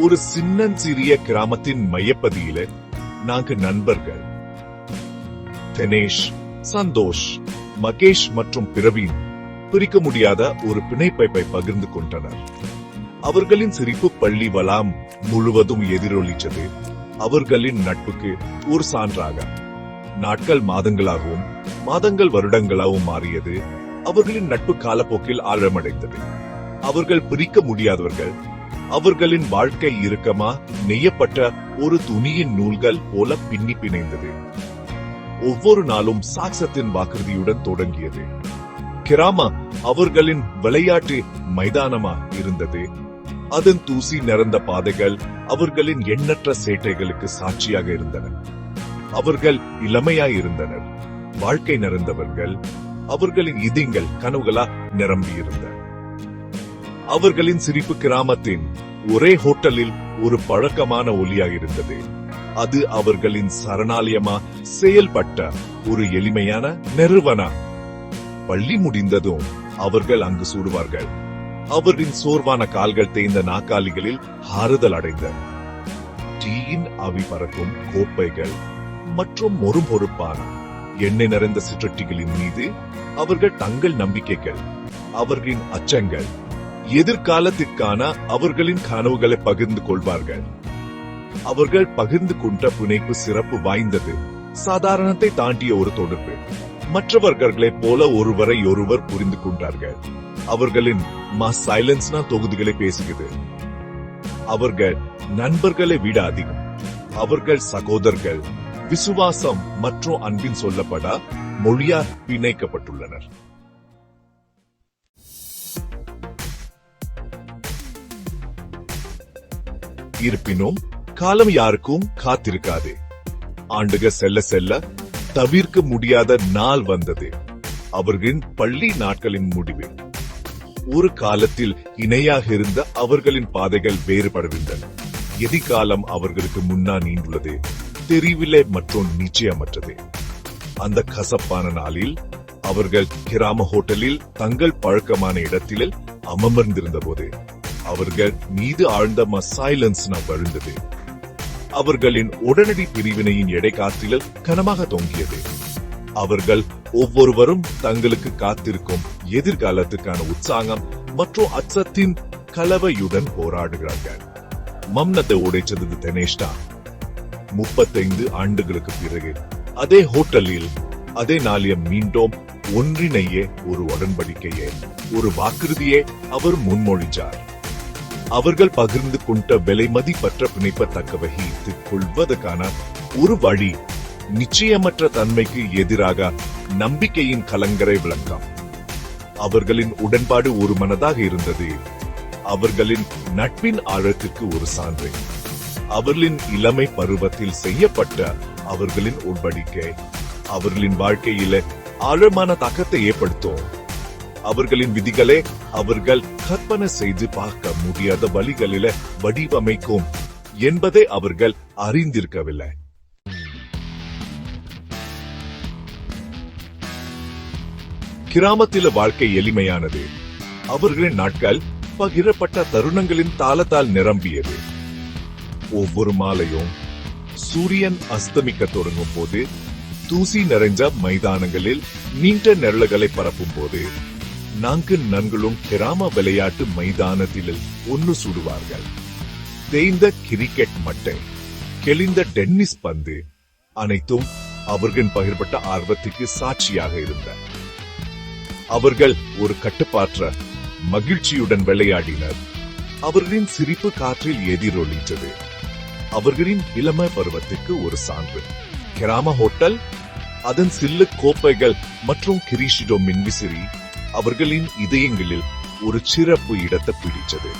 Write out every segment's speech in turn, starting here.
ஒரு சின்னஞ்சிறிய கிராமத்தின் மையப்பதியில நாங்க நண்பர்கள். தினேஷ் சந்தோஷ் மகேஷ் மற்றும் பிரவீன் பிரிக்க முடியாத ஒரு பிணைப்பைப்பை பகிர்ந்து கொண்டனர். அவர்களின் சிரிப்பு பள்ளி வளாம் முழுவதும் எதிரொலிச்சது அவர்களின் நட்புக்கு ஒரு சான்றாக. நாட்கள் மாதங்களாகவும் மாதங்கள் வருடங்களாகவும் மாறியது. அவர்களின் நட்பு காலப்போக்கில் ஆழமடைந்தது. அவர்கள் பிரிக்க முடியாதவர்கள் அவர்களின் வாழ்க்கை இறுக்கமா நெய்யப்பட்ட ஒரு துணியின் நூல்கள் போல பின்னி பிணைந்தது. ஒவ்வொரு நாளும் சாக்சத்தின் வாக்குறுதியுடன் தொடங்கியது. கிராம அவர்களின் விளையாட்டு மைதானமா இருந்தது. அதன் தூசி நிறந்த பாதைகள் அவர்களின் எண்ணற்ற சேட்டைகளுக்கு சாட்சியாக இருந்தன. அவர்கள் இளமையாய் இருந்தனர். வாழ்க்கை நிறந்தவர்கள். அவர்களின் இதயங்கள் கனவுகளா நிரம்பியிருந்த அவர்களின் சிரிப்பு கிராமத்தின் ஒரே ஹோட்டலில் ஒரு பழக்கமான ஒலியாக இருந்தது அது அவர்களின் சரணாலயமா செயல்பட்ட ஒரு எளிமையான நிறுவனம் பள்ளி முடிந்ததும் அவர்கள் அங்கு சூடுவார்கள். அவரின் சோர்வான கால்கள் தேய்ந்த நாக்காலிகளில் ஆறுதல் அடைந்த. டீயின் அவி பறக்கும் கோப்பைகள் மற்றும் மொறுமொறுப்பான எண்ணெய் நிறைந்த சிற்றட்டிகளின் மீது அவர்கள் தங்கள் நம்பிக்கைகள் அவர்களின் அச்சங்கள் எதிர்காலத்திற்கான அவர்களின் கனவுகளை பகிர்ந்து கொள்வார்கள். அவர்கள் பகிர்ந்து கொண்ட புனைப்பு சிறப்பு வாய்ந்தது. சாதாரணத்தை தாண்டிய ஒரு தொடர்பு. மற்றவர்களைப் போல ஒருவரை ஒருவர் புரிந்து கொண்டார்கள். அவர்களின் மா சைலன்ஸ்னா தொகுதிகளை பேசுகிறது. அவர்கள் நண்பர்களை விட அதிகம். அவர்கள் சகோதரர்கள். விசுவாசம் மற்றும் அன்பின் சொல்லப்பட மொழியால் பிணைக்கப்பட்டுள்ளனர். இருப்பினும் காலம் யாருக்கும் காத்திருக்காது. ஆண்டுக செல்ல செல்ல தவிர்க்க முடியாத நாள் வந்தது. அவர்களின் பள்ளி நாட்களின் முடிவில் ஒரு காலத்தில் இணையாக இருந்த அவர்களின் பாதைகள் வேறுபடுகின்றன எதிர்காலம் அவர்களுக்கு முன்னா நீண்டுள்ளது. தெரிவில்லை மற்றும் நிச்சயமற்றது. அந்த கசப்பான நாளில் அவர்கள் கிராம ஹோட்டலில் தங்கள் பழக்கமான இடத்தில் அமர்ந்திருந்த போது அவர்கள் மீது ஆழ்ந்த சைலன்ஸ் விழுந்தது. அவர்களின் உடனடி பிரிவினையின் எடை காற்றில் கனமாக தொங்கியது. அவர்கள் ஒவ்வொருவரும் தங்களுக்கு காத்திருக்கும் எதிர்காலத்துக்கான உற்சாகம் மற்றும் அச்சத்தின் கலவையுடன் போராடுகிறார்கள். மம்னத்தை உடைச்சது தினேஷ்டா. முப்பத்தைந்து ஆண்டுகளுக்கு பிறகு அதே ஹோட்டலில் அதே நாளிய மீண்டும் ஒன்றிணையே ஒரு உடன்படிக்கையே ஒரு வாக்குறுதியே அவர் முன்மொழிஞ்சார். அவர்கள் பகிர்ந்து கொண்ட விலை மதிப்பற்ற பிணைப்பை தக்க வகித்துக் கொள்வதற்கான ஒரு வழி நிச்சயமற்ற தன்மைக்கு எதிராக நம்பிக்கையின் கலங்கரை விளக்கம். அவர்களின் உடன்பாடு ஒரு மனதாக இருந்தது. அவர்களின் நட்பின் ஆழத்திற்கு ஒரு சான்று. அவர்களின் இளமை பருவத்தில் செய்யப்பட்ட அவர்களின் உடன்படிக்கை. அவர்களின் வாழ்க்கையில ஆழமான தாக்கத்தை ஏற்படுத்தும். அவர்களின் விதிகளை அவர்கள் கற்பனை செய்து பார்க்க முடியாத வழிகளில வடிவமைக்கும் என்பதை அவர்கள் அறிந்திருக்கவில்லை. கிராமத்தில வாழ்க்கை எளிமையானது. அவர்களின் நாட்கள் பகிரப்பட்ட தருணங்களின் தாளத்தால் நிரம்பியது. ஒவ்வொரு மாலையும் சூரியன் அஸ்தமிக்க தொடங்கும் போது தூசி நிறைஞ்ச மைதானங்களில் நீண்ட நிழல்களை பரப்பும் போது நான்கு நண்களும் கிராம விளையாட்டு மைதானத்தில் ஒன்னு சுடுவார்கள். தேய்ந்த கிரிக்கெட் மட்டை கெளிந்த டென்னிஸ் பந்து அனைத்தும் அவர்களின் பகிர்பட்ட ஆர்வத்துக்கு சாட்சியாக இருந்த. அவர்கள் ஒரு கட்டுப்பாற்ற மகிழ்ச்சியுடன் விளையாடினர். அவர்களின் சிரிப்பு காற்றில் எதிரொலித்தது. அவர்களின் இளம பருவத்துக்கு ஒரு சான்று. கிராம ஹோட்டல் அதன் சில்லு கோப்பைகள் மற்றும் கிரீஷிடோ மின்விசிறி அவர்களின் இதயங்களில் ஒரு சிறப்பு இடத்தை பிடித்தது.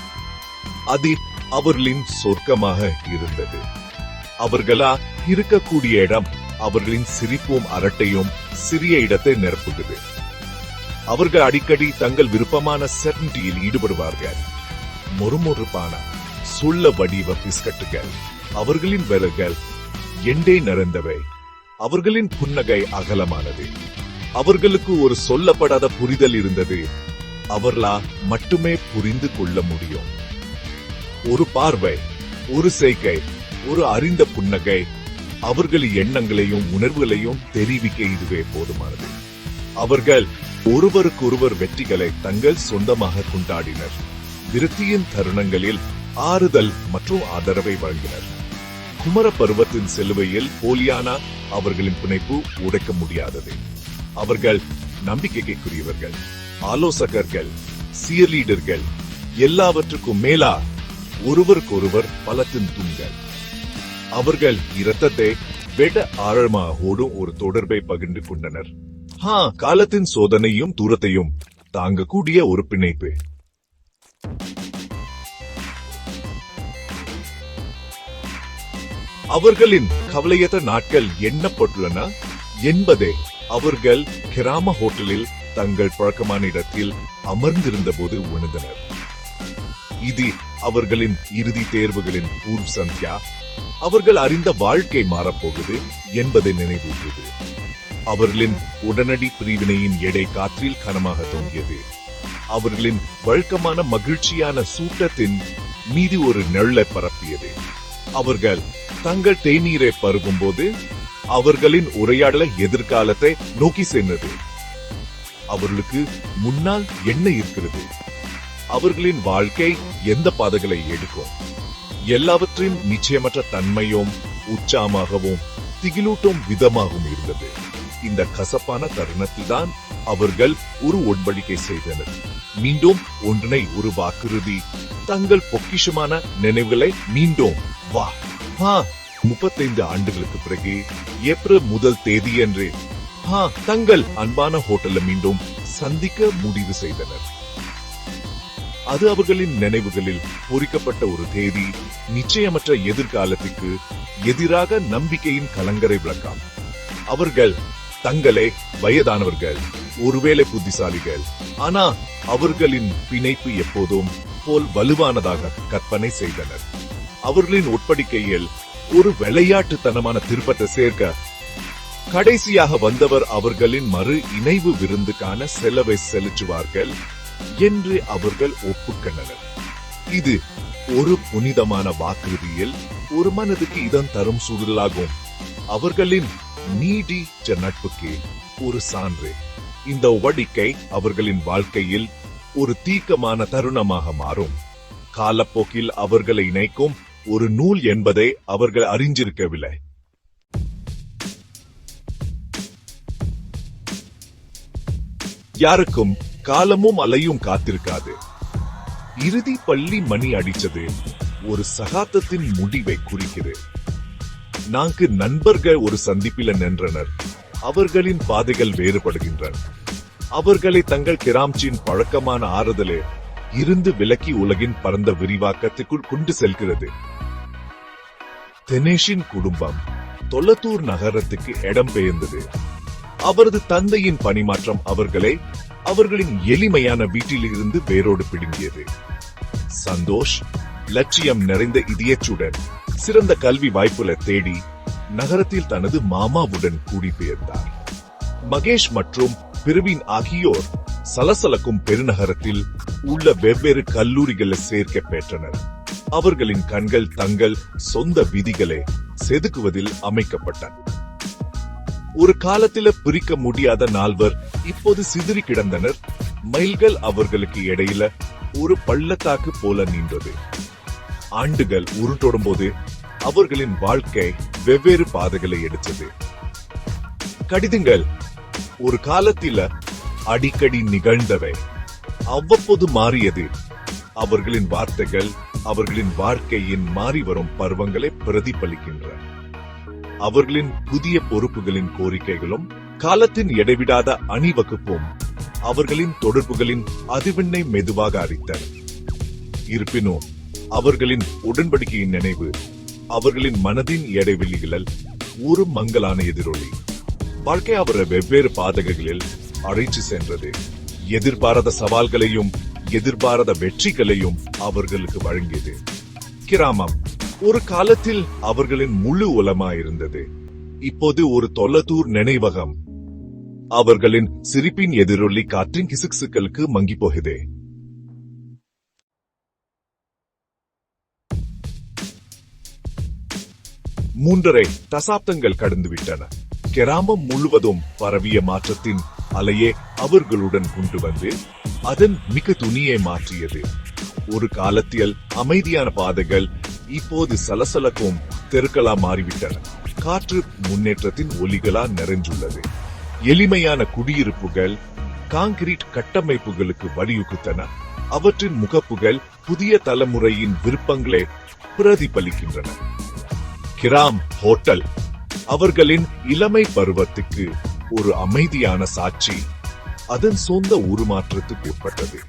அது அவர்களின் சொர்க்கமாக இருந்தது. அவர்களா இருக்கக்கூடிய இடம் அவர்களின் சிரிப்பும் அரட்டையும் சிறிய இடத்தை நிரப்புகிறது. அவர்கள் அடிக்கடி தங்கள் விருப்பமான செர்னிட்டியில் ஈடுபடுவார்கள். மொறுமொறுப்பான சுள்ள வடிவ பிஸ்கட்டுகள் அவர்களின் விலகல் எண்டே நிறைந்தவை அவர்களின் புன்னகை அகலமானது. அவர்களுக்கு ஒரு சொல்லப்படாத புரிதல் இருந்தது. அவர்களா மட்டுமே புரிந்து கொள்ள முடியும். ஒரு பார்வை ஒரு செய்கை ஒரு அறிந்த புன்னகை அவர்களின் எண்ணங்களையும் உணர்வுகளையும் தெரிவிக்க இதுவே போதுமானது. அவர்கள் ஒருவருக்கொருவர் வெற்றிகளை தங்கள் சொந்தமாக கொண்டாடினர். விருத்தியின் தருணங்களில் ஆறுதல் மற்றும் ஆதரவை வழங்கினர். குமர பருவத்தின் செலுவையில் போலியானா அவர்களின் பிணைப்பு உடைக்க முடியாதது. அவர்கள் நம்பிக்கைக்குரியவர்கள் ஆலோசகர்கள் சீர்லீடர்கள் எல்லாவற்றுக்கும் மேலா ஒருவருக்கொருவர் பலத்தின் தூண்கள். அவர்கள் இரத்தத்தை வெட ஆழமாக ஓடும் ஒரு தொடர்பை பகிர்ந்து கொண்டனர். ஹா காலத்தின் சோதனையும் தூரத்தையும் தாங்கக்கூடிய ஒரு பிணைப்பு. அவர்களின் கவலையற்ற நாட்கள் எண்ணப்பட்டுள்ளன என்பதே அவர்கள் கிராம ஹோட்டலில் தங்கள் பழக்கமான இடத்தில் அமர்ந்திருந்த போது உணர்ந்தனர். இது அவர்களின் இறுதி தேர்வுகளின் பூர்வ சந்தியா. அவர்கள் அறிந்த வாழ்க்கை மாறப்போகுது என்பதை நினைவூட்டியது. அவர்களின் உடனடி பிரிவினையின் எடை காற்றில் கனமாக தோன்றியது அவர்களின் வழக்கமான மகிழ்ச்சியான சூட்டத்தின் மீது ஒரு நெருளை பரப்பியது. அவர்கள் தங்கள் தேநீரை பருகும் போது அவர்களின் உரையாடலை எதிர்காலத்தை நோக்கி சென்றது. அவர்களுக்கு முன்னால் என்ன இருக்கிறது? அவர்களின் வாழ்க்கை எந்த பாதைகளை எடுக்கும்? எல்லாவற்றின் நிச்சயமற்ற தன்மையும் உற்சாகமாகவும் திகிலூட்டும் விதமாகவும் இருந்தது. இந்த கசப்பான தருணத்தில் தான் அவர்கள் ஒரு உடன்படிக்கை செய்தனர். மீண்டும் ஒன்றினை ஒரு வாக்குறுதி தங்கள் பொக்கிஷமான நினைவுகளை மீண்டும் வா வா முப்பத்தைந்து ஆண்டுகளுக்கு பிறகு ஏப்ரல் முதல் தேதியன்று தங்கள் அன்பான ஹோட்டல்ல மீண்டும் சந்திக்க முடிவு செய்தனர். அது அவர்களின் நினைவுகளில் பொறிக்கப்பட்ட ஒரு தேதி நிச்சயமற்ற எதிர்காலத்துக்கு எதிராக நம்பிக்கையின் கலங்கரை விளக்கம். அவர்கள் தங்களே வயதானவர்கள் ஒருவேளை புத்திசாலிகள் ஆனா அவர்களின் பிணைப்பு எப்போதும் போல் வலுவானதாக கற்பனை செய்தனர். அவர்களின் உட்படிக்கையில் ஒரு விளையாட்டுத்தனமான திருப்பத்தை சேர்க்க கடைசியாக வந்தவர் அவர்களின் மறு இணைவு விருந்துக்கான செலவை செலுத்துவார்கள் என்று அவர்கள் ஒப்புக்கொண்டனர். இது ஒரு புனிதமான வாக்குறுதியில் ஒரு மனதுக்கு இதன் தரும் சூழலாகும். அவர்களின் நீடிச்ச நட்புக்கு ஒரு சான்று. இந்த ஒடிக்கை அவர்களின் வாழ்க்கையில் ஒரு தீக்கமான தருணமாக மாறும். காலப்போக்கில் அவர்களை இணைக்கும் ஒரு நூல் என்பதை அவர்கள் அறிஞ்சிருக்கவில்லை யாருக்கும் காலமும் அலையும் காத்திருக்காது. இறுதி பள்ளி மணி அடித்தது ஒரு சகாத்தத்தின் முடிவை குறிக்கிறது நான்கு நண்பர்கள் ஒரு சந்திப்பில நின்றனர். அவர்களின் பாதைகள் வேறுபடுகின்றன. அவர்களை தங்கள் கிராம்ச்சியின் பழக்கமான ஆறுதலே இருந்து விலக்கி உலகின் பரந்த விரிவாக்கத்துக்குள் கொண்டு செல்கிறது. தினேஷின் குடும்பம் தொல்லத்தூர் நகரத்துக்கு இடம்பெயர்ந்தது அவரது தந்தையின் பணிமாற்றம் அவர்களை அவர்களின் எளிமையான வீட்டில் இருந்து வேரோடு பிடுங்கியது. சந்தோஷ் லட்சியம் நிறைந்த இதயச்சுடன் சிறந்த கல்வி வாய்ப்புல தேடி நகரத்தில் தனது மாமாவுடன் குடிபெயர்ந்தார் மகேஷ் மற்றும் பிரவீன் ஆகியோர் சலசலக்கும் பெருநகரத்தில் உள்ள வெவ்வேறு கல்லூரிகளில் சேர்க்க பெற்றனர். அவர்களின் கண்கள் தங்கள் சொந்த விதிகளை செதுக்குவதில் அமைக்கப்பட்டன. ஒரு காலத்தில பிரிக்க முடியாத நால்வர் இப்போது சிதறி கிடந்தனர். மைல்கள் அவர்களுக்கு இடையில ஒரு பள்ளத்தாக்கு போல நின்றது ஆண்டுகள் உருட்டோடும் போது அவர்களின் வாழ்க்கை வெவ்வேறு பாதைகளை எடுத்தது. கடிதங்கள் ஒரு காலத்தில அடிக்கடி நிகழ்ந்தவை. அவ்வப்போது மாறியது அவர்களின் வார்த்தைகள் அவர்களின் வாழ்க்கையின் மாறி வரும் பருவங்களை பிரதிபலிக்கின்றன. அவர்களின் புதிய பொறுப்புகளின் கோரிக்கைகளும் காலத்தின் இடைவிடாத அணிவகுப்பும் அவர்களின் தொடர்புகளின் அதிர்வெண்ணை மெதுவாக அறித்தன இருப்பினும் அவர்களின் உடன்படிக்கையின் நினைவு அவர்களின் மனதின் இடைவெளிகளில் ஒரு மங்கலான எதிரொலி. வாழ்க்கை அவரை வெவ்வேறு பாதகங்களில் அழைத்து சென்றது. எதிர்பாராத சவால்களையும் எதிர்பாராத வெற்றிகளையும் அவர்களுக்கு வழங்கியது. கிராமம் ஒரு காலத்தில் அவர்களின் முழு உலமாயிருந்தது. இப்போது ஒரு தொல்லத்தூர் நினைவகம். அவர்களின் சிரிப்பின் எதிரொலி காற்றின் கிசுக்சுக்களுக்கு மங்கி போகுதே. மூன்றரை தசாப்தங்கள் கடந்துவிட்டன. கிராமம் முழுவதும் பரவிய மாற்றத்தின் அலையே அவர்களுடன் கொண்டு வந்து அதன் மிக துணியை மாற்றியது. ஒரு காலத்தில் அமைதியான பாதைகள் இப்போது சலசலக்கும் தெருக்களா மாறிவிட்டன. காற்று முன்னேற்றத்தின் ஒலிகளா நிறைந்துள்ளது. எளிமையான குடியிருப்புகள் கான்கிரீட் கட்டமைப்புகளுக்கு வழியுகுத்தன அவற்றின் முகப்புகள் புதிய தலைமுறையின் விருப்பங்களை பிரதிபலிக்கின்றன. கிராம் ஹோட்டல் அவர்களின் இளமை பருவத்துக்கு ஒரு அமைதியான சாட்சி. அதன் சொந்த உருமாற்றத்துக்கு உட்பட்டது.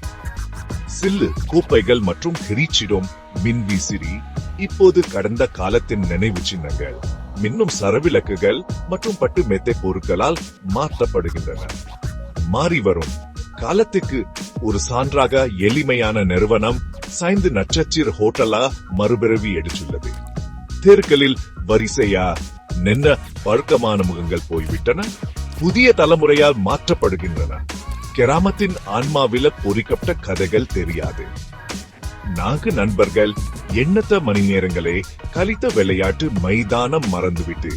சில்லு கோப்பைகள் மற்றும் கிரீச்சிடும் மின்விசிறி இப்போது கடந்த காலத்தின் நினைவு சின்னங்கள் மின்னும் சரவிளக்குகள் மற்றும் பட்டு மெத்தை பொருட்களால் மாற்றப்படுகின்றன. மாறி வரும். காலத்துக்கு ஒரு சான்றாக எளிமையான நிறுவனம் சைந்து நட்சத்திர ஹோட்டலா மறுபிறவி எடுத்துள்ளது. தெருக்களில் வரிசையா நின்ன பழக்கமான முகங்கள் போய்விட்டன. புதிய தலைமுறையால் மாற்றப்படுகின்றன. கிராமத்தின் ஆன்மாவில பொறிக்கப்பட்ட கதைகள் தெரியாது. நான்கு நண்பர்கள் எண்ணற்ற மணி நேரங்களே கழித்த விளையாட்டு மைதானம் மறந்துவிட்டு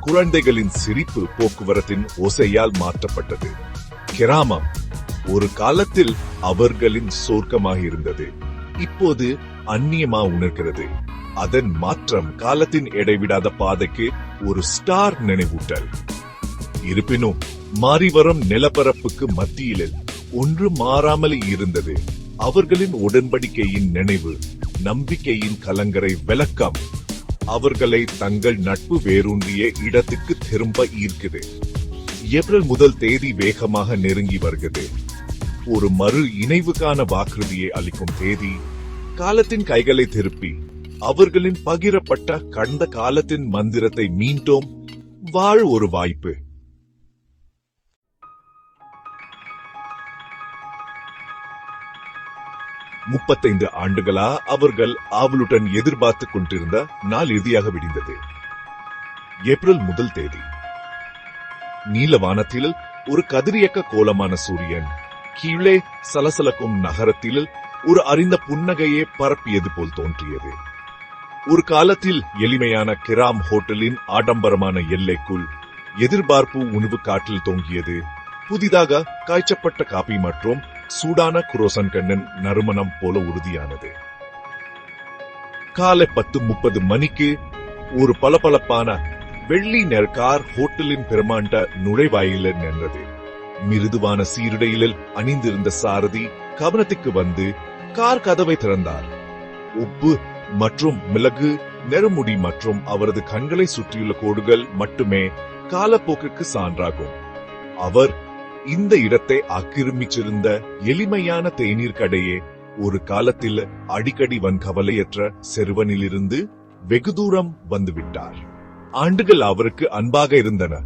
குழந்தைகளின் சிரிப்பு போக்குவரத்தின் ஓசையால் மாற்றப்பட்டது. கிராமம் ஒரு காலத்தில் அவர்களின் சொர்க்கமாக இருந்தது. இப்போது அந்நியமா உணர்கிறது. அதன் மாற்றம் காலத்தின் இடைவிடாத பாதைக்கு ஒரு ஸ்டார் நினைவூட்டல். இருப்பினும் மாறிவரும் நிலப்பரப்புக்கு மத்தியில் ஒன்று மாறாமல் இருந்தது. அவர்களின் உடன்படிக்கையின் நினைவு நம்பிக்கையின் கலங்கரை விளக்கம் அவர்களை தங்கள் நட்பு வேரூன்றிய இடத்துக்கு திரும்ப ஈர்க்குது. ஏப்ரல் முதல் தேதி வேகமாக நெருங்கி வருகிறது. ஒரு மறு இணைவுக்கான வாக்குறுதியை அளிக்கும் தேதி காலத்தின் கைகளை திருப்பி அவர்களின் பகிரப்பட்ட கடந்த காலத்தின் மந்திரத்தை மீண்டும் வாழ் ஒரு வாய்ப்பு. முப்பத்தைந்து ஆண்டுகளா அவர்கள் ஆவலுடன் எதிர்பார்த்துக் கொண்டிருந்த நாள் இறுதியாக விடிந்தது. ஏப்ரல் முதல் தேதி. நீல வானத்தில் ஒரு கதிரியக்க கோலமான சூரியன் கீழே சலசலக்கும் நகரத்தில் ஒரு அறிந்த புன்னகையே பரப்பியது போல் தோன்றியது. ஒரு காலத்தில் எளிமையான கிராம் ஹோட்டலின் ஆடம்பரமான எல்லைக்குள் எதிர்பார்ப்பு உணவு காற்றில் தொங்கியது. புதிதாக காய்ச்சப்பட்ட காபி மற்றும் சூடான குரோசன் கண்ணன் நறுமணம் போல உறுதியானது. காலை பத்து முப்பது மணிக்கு ஒரு பளபளப்பான வெள்ளி நிற கார் ஹோட்டலின் பெருமாண்ட நுழைவாயில நின்றது. மிருதுவான சீருடையில் அணிந்திருந்த சாரதி கவனத்துக்கு வந்து கார் கதவை திறந்தார். உப்பு மற்றும் மிளகு நெருமுடி மற்றும் அவரது கண்களை சுற்றியுள்ள கோடுகள் மட்டுமே காலப்போக்கிற்கு சான்றாகும். அவர் இந்த இடத்தை ஆக்கிரமிச்சிருந்த எளிமையான தேநீர் கடையே ஒரு காலத்தில் அடிக்கடி வன் கவலையற்ற செருவனிலிருந்து வெகு தூரம் வந்துவிட்டார். ஆண்டுகள் அவருக்கு அன்பாக இருந்தன.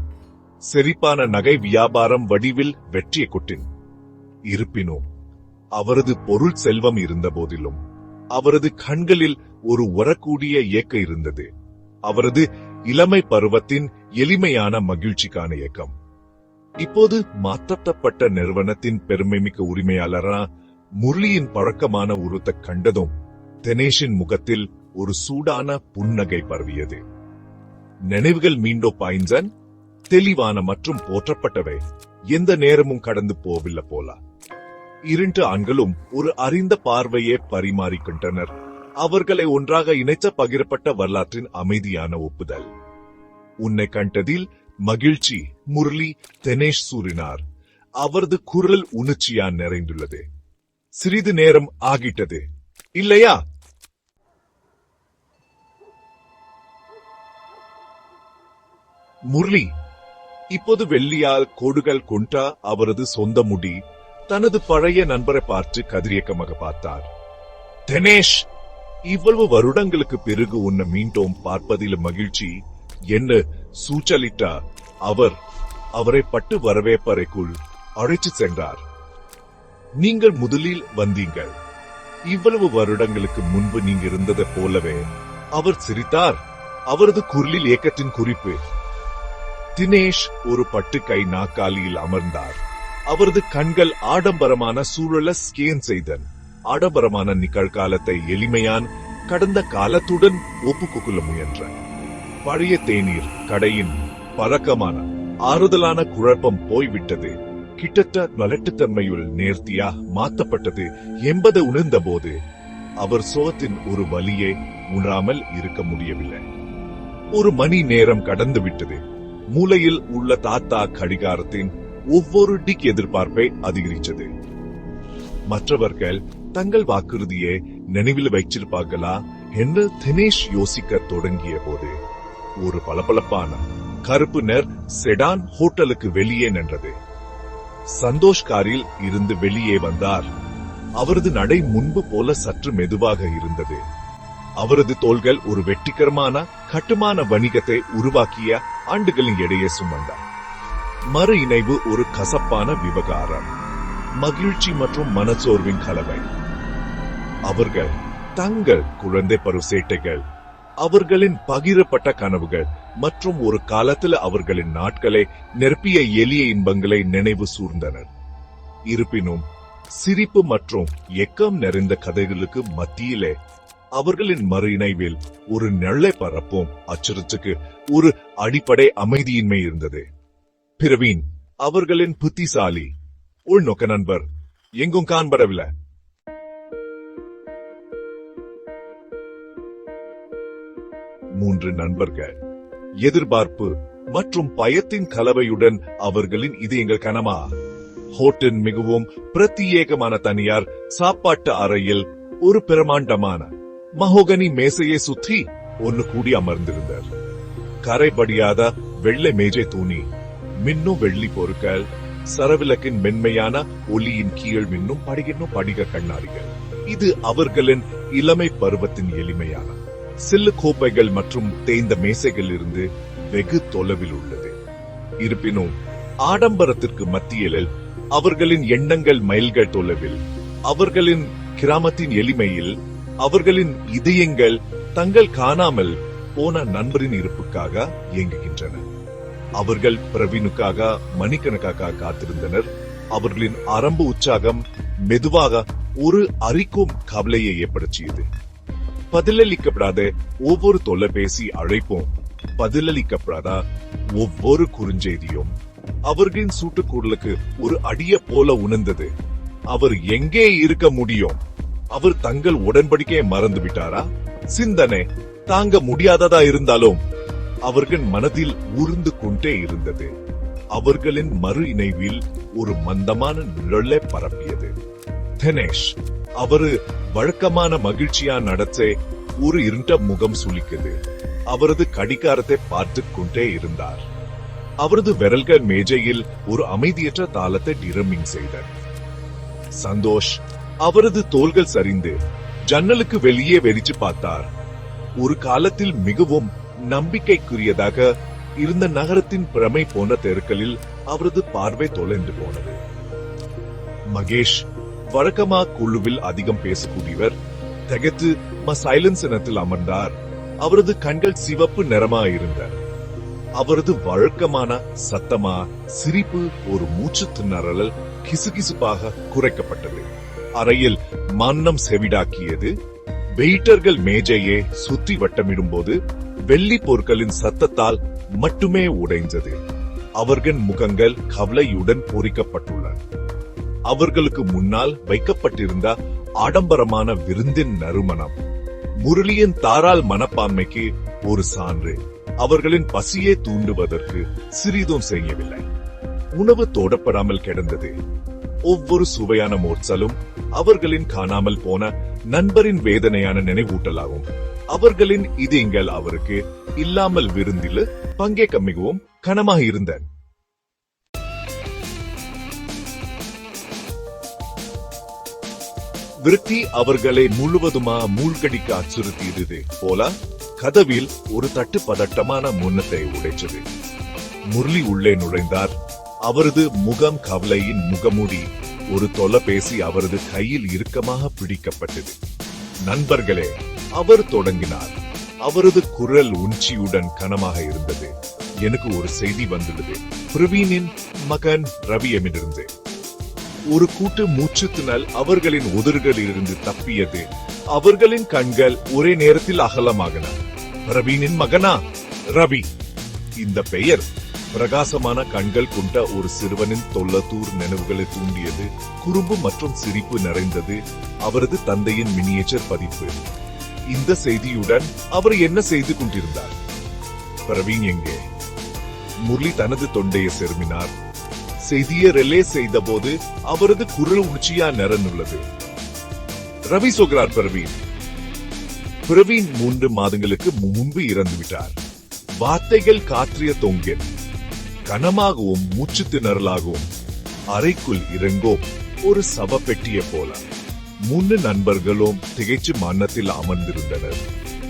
செரிப்பான நகை வியாபாரம் வடிவில் வெற்றிய கொட்டின். இருப்பினும் அவரது பொருள் செல்வம் இருந்த போதிலும் அவரது கண்களில் ஒரு உரக்கூடிய இயக்க இருந்தது. அவரது இளமை பருவத்தின் எளிமையான மகிழ்ச்சிக்கான இயக்கம். இப்போது மாற்றப்பட்ட நிறுவனத்தின் பெருமைமிக்க உரிமையாளரா முரளியின் பழக்கமான உருத்தை கண்டதும் தினேஷின் முகத்தில் ஒரு சூடான புன்னகை பரவியது. நினைவுகள் மீண்டோ பாயின்சன் தெளிவான மற்றும் போற்றப்பட்டவை எந்த நேரமும் கடந்து போவில்லை போல. இரண்டு ஆண்களும் ஒரு அறிந்த பார்வையை பரிமாறிக்கின்றனர். அவர்களை ஒன்றாக இணைச்ச பகிரப்பட்ட வரலாற்றின் அமைதியான ஒப்புதல். உன்னை கண்டதில் மகிழ்ச்சி முரளி தினேஷ் சூறினார் அவரது குரல் உணர்ச்சியா நிறைந்துள்ளது. சிறிது நேரம் ஆகிட்டது. இல்லையா? முரளி இப்போது வெள்ளியால் கோடுகள் கொண்டா அவரது சொந்த முடி தனது பழைய நண்பரை பார்த்து கதிரியக்கமாக பார்த்தார். தினேஷ் இவ்வளவு வருடங்களுக்கு பிறகு உன்னை மீண்டும் பார்ப்பதில் மகிழ்ச்சி என்ன சூச்சலிட்டார். அவர் அவரை பட்டு வரவேற்பறைக்குள் அழைத்து சென்றார். நீங்கள் முதலில் வந்தீங்கள். இவ்வளவு வருடங்களுக்கு முன்பு நீங்க இருந்ததை போலவே அவர் சிரித்தார். அவரது குரலில் ஏக்கத்தின் குறிப்பு. தினேஷ் ஒரு பட்டு கை நாக்காலியில் அமர்ந்தார். அவரது கண்கள் ஆடம்பரமான சூழல ஸ்கேன் செய்தன். ஆடம்பரமான நிகழ்காலத்தை எளிமையான் கடந்த காலத்துடன் ஒப்புக்கொள்ள முயன்ற பழைய தேநீர் கடையின் பழக்கமான ஆறுதலான குழப்பம் போய்விட்டது. கிட்டத்த மலட்டுத்தன்மையுள் நேர்த்தியா மாத்தப்பட்டது என்பதை உணர்ந்தபோது அவர் சோகத்தின் ஒரு வலியை உணராமல் இருக்க முடியவில்லை. ஒரு மணி நேரம் கடந்து விட்டது. மூலையில் உள்ள தாத்தா கடிகாரத்தின் ஒவ்வொரு டிக் எதிர்பார்ப்பை அதிகரித்தது. மற்றவர்கள் தங்கள் வாக்குறுதியை நினைவில் வைச்சிருப்பார்களா என்று தினேஷ் யோசிக்க தொடங்கிய போது ஒரு பளபளப்பான கருப்பு நர் செடான் ஹோட்டலுக்கு வெளியே நின்றது. சந்தோஷ் காரில் இருந்து வெளியே வந்தார். அவரது நடை முன்பு போல சற்று மெதுவாக இருந்தது. அவரது தோள்கள் ஒரு வெற்றிகரமான கட்டுமான வணிகத்தை உருவாக்கிய ஆண்டுகளின் இடையே சுமந்தார். மறு இணைவு ஒரு கசப்பான விவகாரம். மகிழ்ச்சி மற்றும் மனச்சோர்வின் கலவை. அவர்கள் தங்கள் குழந்தை பருவ சேட்டைகள் அவர்களின் பகிரப்பட்ட கனவுகள் மற்றும் ஒரு காலத்தில் அவர்களின் நாட்களை நெருப்பிய எளிய இன்பங்களை நினைவு சூர்ந்தனர். இருப்பினும் சிரிப்பு மற்றும் எக்கம் நிறைந்த கதைகளுக்கு மத்தியிலே அவர்களின் மறு இணைவில் ஒரு நெல்லை பரப்பும் அச்சுறுத்துக்கு ஒரு அடிப்படை அமைதியின்மை இருந்தது. பிரவீன் அவர்களின் புத்திசாலி உள்நோக்க நண்பர் எங்கும் காண்படவில்லை. மூன்று நண்பர்கள். எதிர்பார்ப்பு மற்றும் பயத்தின் கலவையுடன் அவர்களின் இதயங்கள் கனமா? ஹோட்டல் மிகவும் பிரத்யேகமான தனியார் சாப்பாட்டு அறையில் ஒரு பிரமாண்டமான மகோகனி மேசையை சுற்றி ஒன்னு கூடி அமர்ந்திருந்தார். கரைபடியாத வெள்ளை மேஜை தூணி மின்னும் வெள்ளி பொருட்கள் சரவிளக்கின் மென்மையான ஒலியின் கீழ் மின்னும் படிகின்னும் படிக கண்ணாடிகள். இது அவர்களின் இளமை பருவத்தின் எளிமையான சில்லு கோப்பைகள் மற்றும் தேய்ந்த மேசைகள் இருந்து வெகு தொலைவில் உள்ளது. இருப்பினும் ஆடம்பரத்திற்கு மத்தியில் அவர்களின் எண்ணங்கள் மைல்கள் தொலைவில் அவர்களின் கிராமத்தின் எளிமையில் அவர்களின் இதயங்கள் தங்கள் காணாமல் போன நண்பரின் இருப்புக்காக இயங்குகின்றன. அவர்கள் பிரவீனுக்காக மணிக்கணக்காக காத்திருந்தனர். அவர்களின் அரம்பு உற்சாகம் மெதுவாக ஒரு அரிக்கும் கவலையை ஏற்படுத்தியது. பதிலளிக்கப்படாத ஒவ்வொரு தொலைபேசி அழைப்பும் பதிலளிக்கப்படாத? ஒவ்வொரு குறுஞ்செய்தியும். அவர்களின் சூட்டுக்கூடலுக்கு ஒரு அடிய போல உணர்ந்தது. அவர் எங்கே இருக்க முடியும்? அவர் தங்கள் உடன்படிக்கையை மறந்து விட்டாரா? சிந்தனை தாங்க முடியாததா இருந்தாலும் அவர்கள் மனதில் உருந்து கொண்டே இருந்தது. அவர்களின் மறு இணைவில் ஒரு மந்தமான நிழலை பரப்பியது. தினேஷ் அவரு வழக்கமான மகிழ்ச்சியா நடத்த ஒரு இருண்ட முகம் சுளிக்குது. அவரது கடிகாரத்தை பார்த்து கொண்டே இருந்தார். அவரது விரல்கள் மேஜையில் ஒரு அமைதியற்ற தாளத்தை டிரமிங் செய்தார் சந்தோஷ் அவரது தோள்கள் சரிந்து ஜன்னலுக்கு வெளியே வெறிச்சு பார்த்தார். ஒரு காலத்தில் மிகவும் நம்பிக்கைக்குரியதாக இருந்த நகரத்தின் பிரமை போன தெருக்களில் அவரது பார்வை தொலைந்து போனது. மகேஷ் வழக்கமா குழுவில் அதிகம் பேசக்கூடியவர் திகைத்து சைலன்ஸ் இனத்தில் அமர்ந்தார். அவரது கண்கள் சிவப்பு நிறமா இருந்தார் அவரது வழக்கமான சத்தமா சிரிப்பு ஒரு மூச்சு திணறல் கிசுகிசுப்பாக குறைக்கப்பட்டது. அறையில் மன்னம் செவிடாக்கியது. வெயிட்டர்கள் மேஜையே சுற்றி வட்டமிடும்போது வெள்ளி பொருட்களின் சத்தத்தால் மட்டுமே உடைந்தது. அவர்கள் முகங்கள் கவலையுடன் பொறிக்கப்பட்டுள்ளன. அவர்களுக்கு முன்னால் வைக்கப்பட்டிருந்த ஆடம்பரமான விருந்தின் நறுமணம். முரளியின் தாராள் மனப்பான்மைக்கு ஒரு சான்று. அவர்களின் பசியை தூண்டுவதற்கு சிறிதும் செய்யவில்லை. உணவு தோடப்படாமல் கிடந்தது. ஒவ்வொரு சுவையான மோர்ச்சலும் அவர்களின் காணாமல் போன நண்பரின் வேதனையான நினைவூட்டலாகும். அவர்களின் இதயங்கள் அவருக்கு இல்லாமல் விருந்தில் பங்கேற்க மிகவும் கனமாக இருந்தன. விருத்தி அவர்களை முழுவதுமா மூழ்கடிக்க அச்சுறுத்தியது போல கதவில் ஒரு தட்டு பதட்டமான முன்னத்தை உடைச்சது முரளி உள்ளே நுழைந்தார். அவரது முகம் கவலையின் முகமூடி ஒரு தொலைபேசி அவரது கையில் இறுக்கமாக பிடிக்கப்பட்டது. நண்பர்களே அவர் தொடங்கினார். அவரது குரல் உஞ்சியுடன் கனமாக இருந்தது. எனக்கு ஒரு செய்தி வந்துள்ளது. பிரவீனின் மகன் ரவியமிடிருந்து ஒரு கூட்டு மூச்சுத்திணல் அவர்களின் உதறுகளிலிருந்து தப்பியது. அவர்களின் கண்கள் ஒரே நேரத்தில் அகலமாகன. பிரவீனின் மகனா? ரவி இந்த பெயர் பிரகாசமான கண்கள் கொண்ட ஒரு சிறுவனின் தொல்லத்தூர் நினைவுகளை தூண்டியது குறும்பு மற்றும் சிரிப்பு நிறைந்தது அவரது தந்தையின் மினியேச்சர் பதிப்பு. இந்த செய்தியுடன் அவர் என்ன செய்து கொண்டிருந்தார்? பிரவீன் எங்கே? முரளி தனது தொண்டையை செருமினார். செய்தியை ரிலே செய்த போது அவரது குரல் உச்சியா நிறந்துள்ளது ரவி சொல்கிறார் பிரவீன். பிரவீன் மூன்று மாதங்களுக்கு முன்பு இறந்துவிட்டார். வார்த்தைகள் காற்றிய தொங்கில் கனமாகவும் மூச்சு திணறலாகவும் அறைக்குள் இறங்கோ ஒரு சவப்பெட்டிய போல. மூன்று நண்பர்களும் திகைச்சு மன்னத்தில் அமர்ந்திருந்தனர்.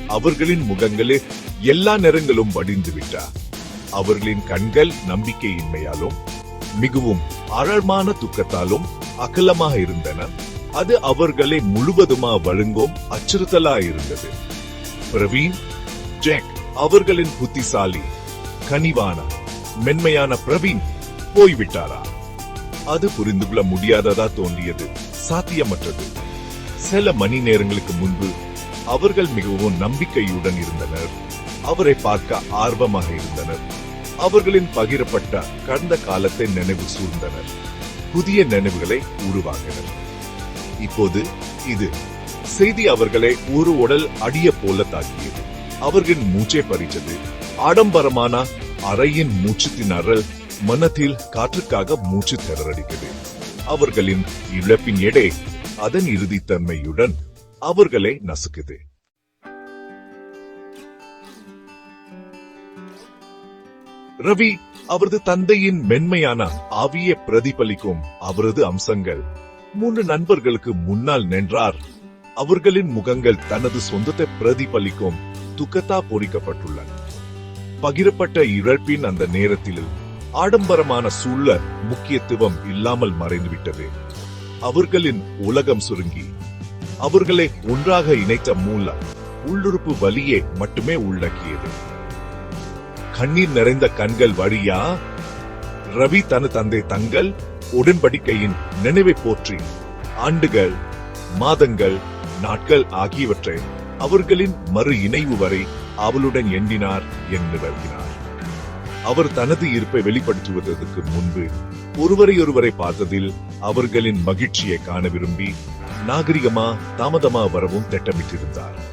அவர்களின் முகங்களே எல்லா நிறங்களும் வடிந்து விட்டார் அவர்களின் கண்கள் நம்பிக்கையின்மையாலும் மிகவும் ஆழமான துக்கத்தாலும் அகலமாக இருந்தன. அது அவர்களை முழுவதுமா வழுங்கும் அச்சுறுத்தலா இருந்தது. பிரவீன் ஜெக் அவர்களின் புத்திசாலி கனிவான மென்மையான பிரவீன் போய்விட்டாரா? அது புரிந்து கொள்ள முடியாததா தோன்றியது சாத்தியமற்றது. சில மணி நேரங்களுக்கு முன்பு அவர்கள் மிகவும் நம்பிக்கையுடன் இருந்தனர். அவரை பார்க்க ஆர்வமாக இருந்தனர். அவர்களின் பகிரப்பட்ட கடந்த காலத்தை நினைவு சூழ்ந்தனர் புதிய நினைவுகளை உருவாக்கினர். இப்போது இது செய்தி அவர்களை ஒரு உடல் அடிய போல தாக்கியது. அவர்களின் மூச்சை பறித்தது. ஆடம்பரமான அறையின் மூச்சு திணறல் மனத்தில் காற்றுக்காக மூச்சு திணறடிக்கிறது அவர்களின் இழப்பின் எடை அதன் இறுதித்தன்மையுடன் அவர்களை நசுக்குது ரவி அவரது தந்தையின் மென்மையான ஆவியை பிரதிபலிக்கும் அவரது அம்சங்கள். மூன்று நண்பர்களுக்கு முன்னால் நின்றார். அவர்களின் முகங்கள் தனது சொந்தத்தை பிரதிபலிக்கும் துக்கத்தா பொறிக்கப்பட்டுள்ளன. பகிரப்பட்ட இழப்பின் அந்த நேரத்தில் ஆடம்பரமான சூழல் முக்கியத்துவம் இல்லாமல் மறைந்துவிட்டது. அவர்களின் உலகம் சுருங்கி அவர்களை ஒன்றாக இணைத்த மூலம் உள்ளுறுப்பு வலியே மட்டுமே உள்ளக்கியது கண்ணீர் நிறைந்த கண்கள் வழியா? ரவி தனது தந்தை தங்கள் உடன்படிக்கையின் நினைவை போற்றி ஆண்டுகள் மாதங்கள் நாட்கள் ஆகியவற்றை அவர்களின் மறு இணைவு வரை அவளுடன் எண்ணினார் என்று வருகிறார் அவர் தனது இருப்பை வெளிப்படுத்துவதற்கு முன்பு ஒருவரையொருவரை பார்த்ததில் அவர்களின் மகிழ்ச்சியை காண விரும்பி நாகரிகமா தாமதமா வரவும் திட்டமிட்டிருந்தார்.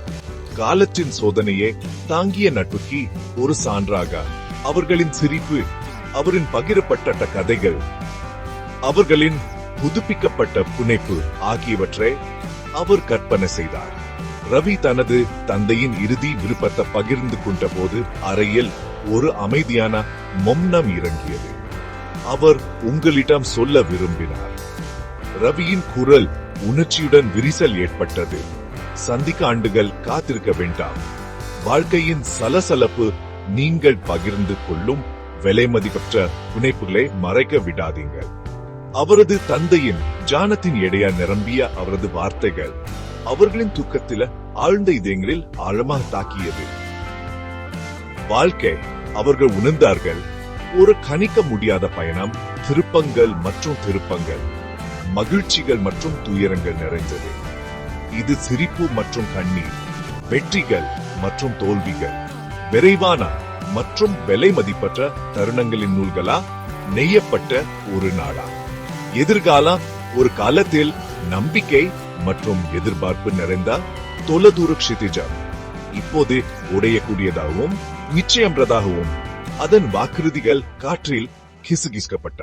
காலத்தின் சோதனையை தாங்கிய நட்புக்கு ஒரு சான்றாக அவர்களின் சிரிப்பு அவரின் பகிரப்பட்ட கதைகள் அவர்களின் புதுப்பிக்கப்பட்ட புனைப்பு ஆகியவற்றை அவர் கற்பனை செய்தார். ரவி தனது தந்தையின் இறுதி விருப்பத்தை பகிர்ந்து கொண்ட போது அறையில் ஒரு அமைதியான மொம்னம் இறங்கியது. அவர் உங்களிடம் சொல்ல விரும்பினார். ரவியின் குரல் உணர்ச்சியுடன் விரிசல் ஏற்பட்டது. சந்திக்க ஆண்டுகள் காத்திருக்க வேண்டாம். வாழ்க்கையின் சலசலப்பு நீங்கள் பகிர்ந்து கொள்ளும் விலை மதிப்பற்ற புனைப்புகளை மறைக்க விடாதீங்கள் அவரது தந்தையின் ஜானத்தின் எடையா நிரம்பிய அவரது வார்த்தைகள் அவர்களின் துக்கத்தில ஆழ்ந்த இதயங்களில் ஆழமாக தாக்கியது. வாழ்க்கை அவர்கள் உணர்ந்தார்கள். ஒரு கணிக்க முடியாத பயணம் திருப்பங்கள் மற்றும் திருப்பங்கள் மகிழ்ச்சிகள் மற்றும் துயரங்கள் நிறைந்தது. இது சிரிப்பு மற்றும் கண்ணீர் வெற்றிகள் மற்றும் தோல்விகள். விரைவான மற்றும் விலை மதிப்பற்ற தருணங்களின் நூல்களா? நெய்யப்பட்ட ஒரு நாடா? எதிர்காலம் ஒரு காலத்தில் நம்பிக்கை மற்றும் எதிர்பார்ப்பு நிறைந்த தொலைதூர க்ஷிதிஜம். இப்போது உடையக்கூடியதாகவும் நிச்சயம்ன்றதாகவும் அதன் வாக்குறுதிகள் காற்றில் கிசுகிசுக்கப்பட்ட.